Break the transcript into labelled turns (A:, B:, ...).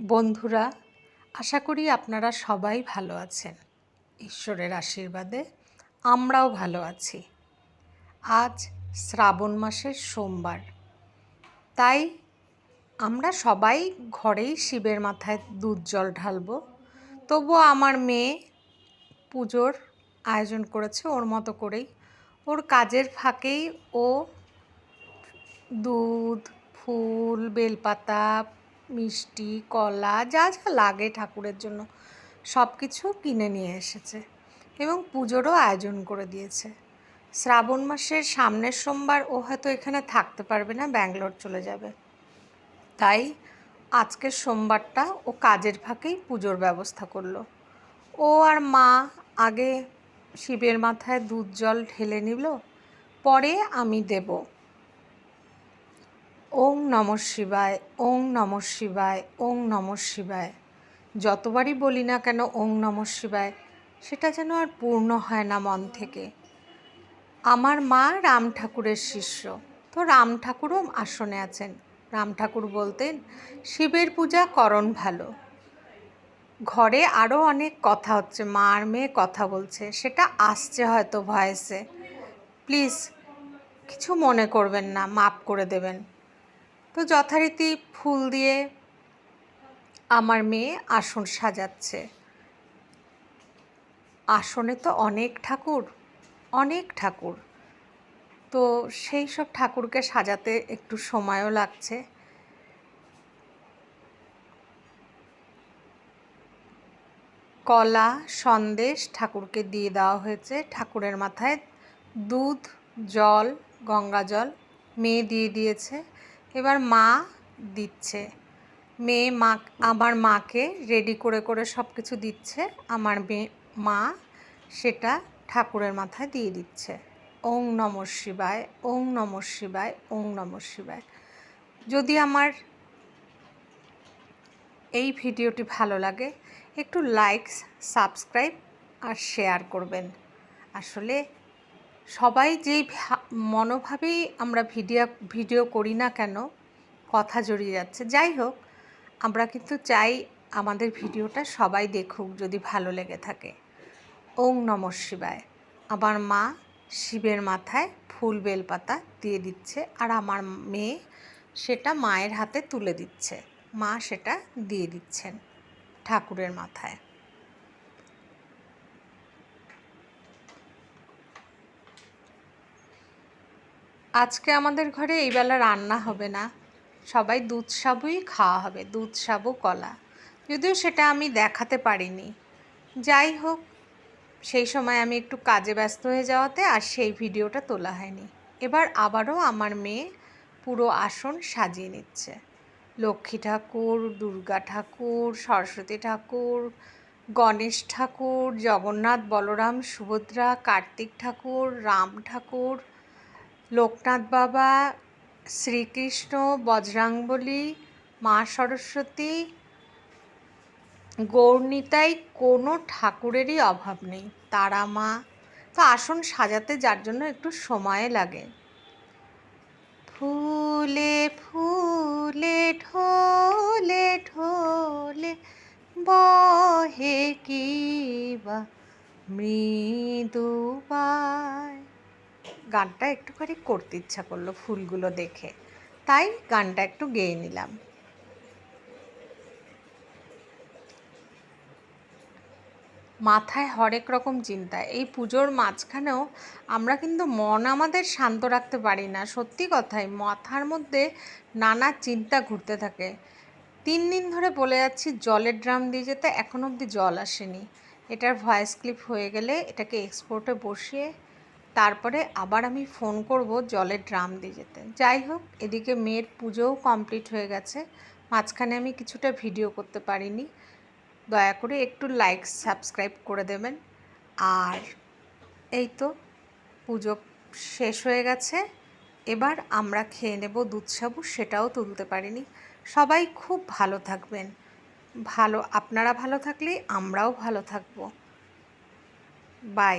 A: বন্ধুরা, আশা করি আপনারা সবাই ভালো আছেন। ঈশ্বরের আশীর্বাদে আমরাও ভালো আছি। আজ শ্রাবণ মাসের সোমবার। তাই আমরা সবাই ঘরেই শিবের মাথায় দুধ জল ঢালবো। তবুও আমার মেয়ে পুজোর আয়োজন করেছে, ওর মতো করেই। ওর কাজের ফাঁকেই ও দুধ, ফুল, বেলপাতা মিষ্টি, কলা, যা যা লাগে ঠাকুরের জন্য, সব কিছু কিনে নিয়ে এসেছে এবং পুজোরও আয়োজন করে দিয়েছে। শ্রাবণ মাসের সামনের সোমবার ও হয়তো এখানে থাকতে পারবে না, ব্যাঙ্গালোর চলে যাবে। তাই আজকের সোমবারটা ও কাজের ফাঁকেই পুজোর ব্যবস্থা করল। ও আর মা আগে শিবের মাথায় দুধ জল ঢেলে নিল, পরে আমি দেব। ওং নম শিবায়, ওং নম শিবায়, ওং নম শিবায়। যতবারই বলি না কেন ওং নম শিবায়, সেটা যেন আর পূর্ণ হয় না মন থেকে। আমার মা রাম ঠাকুরের শিষ্য। তো রাম ঠাকুরও আসনে আছেন। রাম ঠাকুর বলতেন, শিবের পূজা করণ ভালো। ঘরে আরও অনেক কথা হচ্ছে মা আর মেয়ে কথা বলছে। সেটা আসছে হয়তো ভয়েসে প্লিজ কিছু মনে করবেন না মাপ করে দেবেন। তো যথারীতি ফুল দিয়ে আমার মেয়ে আসন সাজাচ্ছে। আসনে তো অনেক ঠাকুর অনেক ঠাকুর। তো সেই সব ঠাকুরকে সাজাতে একটু সময়ও লাগছে। কলা, সন্দেশ ঠাকুরকে দিয়ে দেওয়া হয়েছে। ঠাকুরের মাথায় দুধ, জল, গঙ্গা জল মেয়ে দিয়ে দিয়েছে। এবার মা দিচ্ছে। মেয়ে মা, আমার মাকে রেডি করে করে সব কিছু দিচ্ছে। আমার মেয়ে, মা সেটা ঠাকুরের মাথায় দিয়ে দিচ্ছে। ওং নম শিবায়, ওং নম শিবায়, ওং নম শিবায়। যদি আমার এই ভিডিওটি ভালো লাগে, একটু লাইক সাবস্ক্রাইব আর শেয়ার করবেন। আসলে সবাই যেই মনোভাবেই আমরা ভিডিও ভিডিও করি না কেন, কথা জড়িয়ে যাচ্ছে। যাই হোক, আমরা কিন্তু চাই আমাদের ভিডিওটা সবাই দেখুক যদি ভালো লেগে থাকে। ওং নম শিবায়। আমার মা শিবের মাথায় ফুল বেলপাতা দিয়ে দিচ্ছে আর আমার মেয়ে সেটা মায়ের হাতে তুলে দিচ্ছে। মা সেটা দিয়ে দিচ্ছেন ঠাকুরের মাথায়। আজকে আমাদের ঘরে এই বেলা রান্না হবে না। সবাই দুধ সাবুই খাওয়া হবে, দুধ সাবু কলা। যদিও সেটা আমি দেখাতে পারিনি। যাই হোক, সেই সময় আমি একটু কাজে ব্যস্ত হয়ে যাওয়াতে আর সেই ভিডিওটা তোলা হয়নি। এবার আবারও আমার মেয়ে পুরো আসন সাজিয়ে নিচ্ছে। লক্ষ্মী ঠাকুর, দুর্গা ঠাকুর, সরস্বতী ঠাকুর, গণেশ ঠাকুর, জগন্নাথ, বলরাম, সুভদ্রা, কার্তিক ঠাকুর, রাম ঠাকুর লোকনাথ বাবা, শ্রীকৃষ্ণ, বজরাঙ্গবলী, মা সরস্বতী গৌরনীতাই কোনো ঠাকুরেরই অভাব নেই, তারা মা। তো আসন সাজাতে, যার জন্য একটু সময় লাগে। ফুলে ফুলে, ঢোলে ঢোলে, বহে কিবা মৃদুবায় গানটা একটুখানি করতে ইচ্ছা করল ফুলগুলো দেখে। তাই গানটা একটু গেয়ে নিলাম। মাথায় হরেক রকম চিন্তা। এই পুজোর মাঝখানেও আমরা কিন্তু মন আমাদের শান্ত রাখতে পারি না। সত্যি কথাই, মাথার মধ্যে নানা চিন্তা ঘুরতে থাকে। তিন দিন ধরে বলে যাচ্ছি, জলের ড্রাম দিয়ে যেতে এখন অবধি জল আসেনি। এটার ভয়েস ক্লিপ হয়ে গেলে এটাকে এক্সপোর্টে বসিয়ে তারপরে আবার আমি ফোন করব জলের ড্রাম দিয়ে যেতে। যাই হোক, এদিকে মেয়ের পুজোও কমপ্লিট হয়ে গেছে। মাঝখানে আমি কিছুটা ভিডিও করতে পারিনি। দয়া করে একটু লাইক, সাবস্ক্রাইব করে দেবেন। আর এই তো, পুজো শেষ হয়ে গেছে। এবার আমরা খেয়ে নেব দুধ সাবু, সেটাও তুলতে পারিনি। সবাই খুব ভালো থাকবেন। ভালো, আপনারা ভালো থাকলে আমরাও ভালো থাকব। বাই।